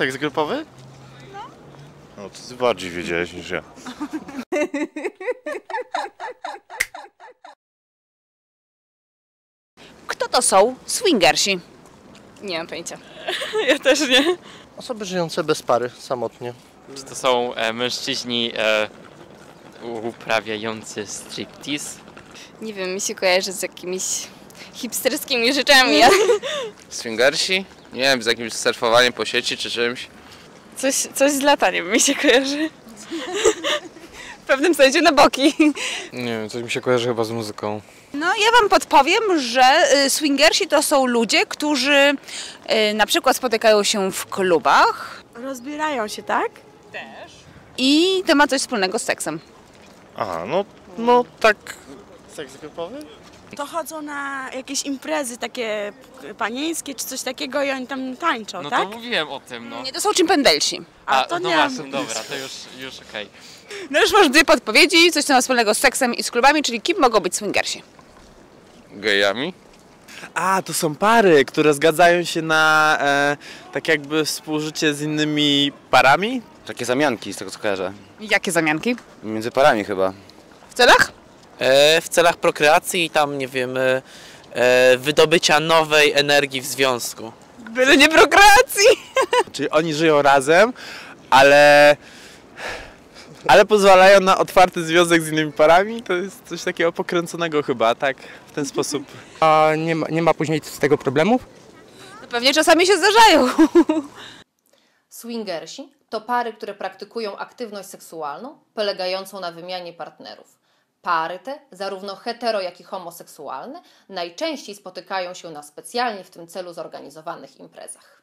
Seks grupowy? No to ty bardziej wiedziałeś niż ja. Kto to są swingersi? Nie mam pojęcia. Ja też nie. Osoby żyjące bez pary, samotnie. Czy to są e, mężczyźni e, uprawiający striptease? Nie wiem, mi się kojarzy z jakimiś hipsterskimi rzeczami. Swingersi? Nie wiem, z jakimś surfowaniem po sieci czy czymś. Coś, coś z lataniem mi się kojarzy. W pewnym sensie na boki. Nie wiem, coś mi się kojarzy chyba z muzyką. No, ja wam podpowiem, że y, swingersi to są ludzie, którzy y, na przykład spotykają się w klubach Rozbierają się, tak? i to ma coś wspólnego z seksem. Aha, no, no tak. Seks grupowy? To chodzą na jakieś imprezy takie panieńskie czy coś takiego i oni tam tańczą, No tak? to mówiłem o tym, no. Nie, to są chimpendelsi. A, to no nie właśnie, dobra, to już, już okej. No już masz dwie podpowiedzi, coś co ma wspólnego z seksem i z klubami, czyli kim mogą być swingersi? Gejami? A, to są pary, które zgadzają się na e, tak jakby współżycie z innymi parami? Takie zamianki, z tego co kojarzę. Jakie zamianki? Między parami chyba. W celach? E, w celach prokreacji i tam, nie wiem, e, e, wydobycia nowej energii w związku. Byle nie prokreacji! Czyli oni żyją razem, ale, ale pozwalają na otwarty związek z innymi parami? To jest coś takiego pokręconego chyba, tak? W ten sposób. A nie ma, nie ma później z tego problemów? No pewnie czasami się zdarzają. Swingersi to pary, które praktykują aktywność seksualną polegającą na wymianie partnerów. Pary te, zarówno hetero, jak i homoseksualne, najczęściej spotykają się na specjalnie w tym celu zorganizowanych imprezach.